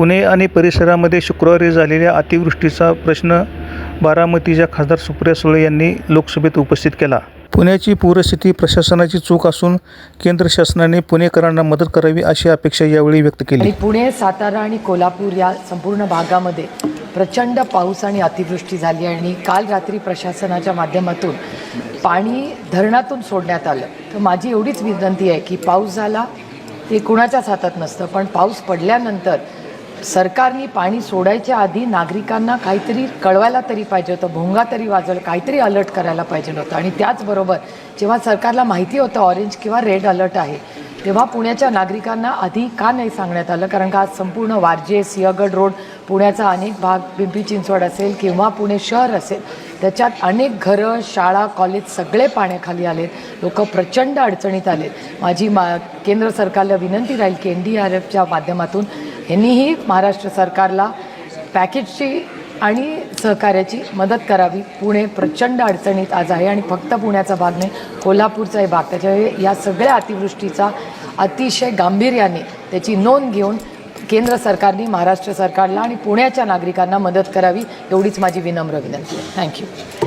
पुणे आणि परिसरामध्ये शुक्रवारी झालेल्या अतिवृष्टीचा प्रश्न बारामतीच्या खासदार सुप्रिया सुळे यांनी लोकसभेत उपस्थित केला. पुण्याची पूरस्थिती प्रशासनाची चूक असून केंद्र शासनाने पुणेकरांना मदत करावी अशी अपेक्षा यावेळी व्यक्त केली. आणि पुणे सातारा आणि कोल्हापूर या संपूर्ण भागामध्ये प्रचंड पाऊस आणि अतिवृष्टी झाली आणि काल रात्री प्रशासनाच्या माध्यमातून पाणी धरणातून सोडण्यात आलं. तर माझी एवढीच विनंती आहे की पाऊस झाला ते कुणाच्याच हातात नसतं पण पाऊस पडल्यानंतर सरकारने पाणी सोडायच्या आधी नागरिकांना काहीतरी कळवायला तरी पाहिजे होतं भोंगा तरी वाजवलं काहीतरी अलर्ट करायला पाहिजे होतं. आणि त्याचबरोबर जेव्हा सरकारला माहिती होतं ऑरेंज किंवा रेड अलर्ट आहे तेव्हा पुण्याच्या नागरिकांना आधी का नाही सांगण्यात आलं? कारण का आज संपूर्ण वारजे सिंहगड रोड पुण्याचा अनेक भाग पिंपरी चिंचवड असेल किंवा पुणे शहर असेल त्याच्यात अनेक घरं शाळा कॉलेज सगळे पाण्याखाली आलेत. लोक प्रचंड अडचणीत आलेत. माझी मा केंद्र सरकारला विनंती राहील की एन डी आर एफच्या माध्यमातून यांनीही महाराष्ट्र सरकारला पॅकेजची आणि सहकार्याची मदत करावी. पुणे प्रचंड अडचणीत आज आहे आणि फक्त पुण्याचा भाग नाही कोल्हापूरचाही भाग. त्याच्यामुळे या सगळ्या अतिवृष्टीचा अतिशय गांभीर्याने त्याची नोंद घेऊन केंद्र सरकारने महाराष्ट्र सरकारला आणि पुण्याच्या नागरिकांना मदत करावी एवढीच माझी विनम्र विनंती आहे. थँक्यू